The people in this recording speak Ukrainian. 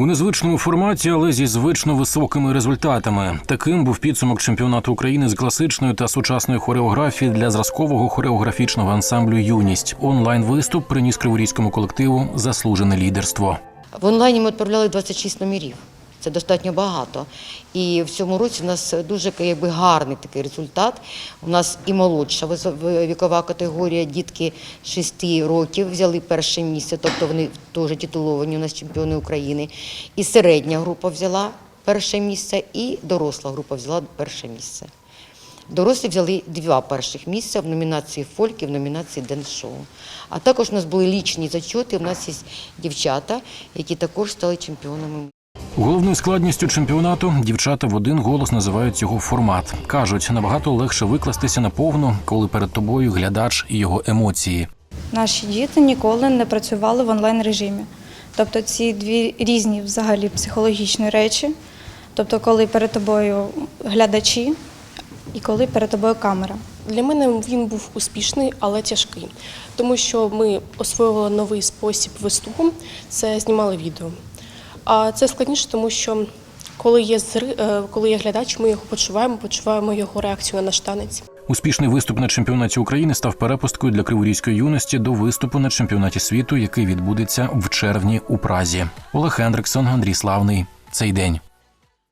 У незвичному форматі, але зі звично високими результатами. Таким був підсумок чемпіонату України з класичної та сучасної хореографії для зразкового хореографічного ансамблю Юність. Онлайн виступ приніс криворізькому колективу заслужене лідерство. В онлайні ми відправляли 26 номерів. Це достатньо багато. І в цьому році у нас дуже якби, гарний такий результат. У нас і молодша вікова категорія, дітки 6 років взяли перше місце, тобто вони теж титуловані у нас чемпіони України. І середня група взяла перше місце, і доросла група взяла перше місце. Дорослі взяли два перших місця в номінації фольк і в номінації ден-шоу. А також у нас були лічні зачоти. У нас є дівчата, які також стали чемпіонами. Головною складністю чемпіонату дівчата в один голос називають його формат. кажуть, набагато легше викластися наповну, коли перед тобою глядач і його емоції. Наші діти ніколи не працювали в онлайн режимі. Тобто ці дві різні взагалі психологічні речі. Тобто, коли перед тобою глядачі і коли перед тобою камера. Для мене він був успішний, але тяжкий, тому що ми освоювали новий спосіб виступу, це знімали відео. А це складніше, тому що коли є зри, е, коли є глядач, ми його почуваємо, почуваємо його реакцію на наш танець. Успішний виступ на чемпіонаті України став перепусткою для криворізької юності до виступу на чемпіонаті світу, який відбудеться в червні у Празі. Олег Хендриксон, Андрій Славний. Цей день.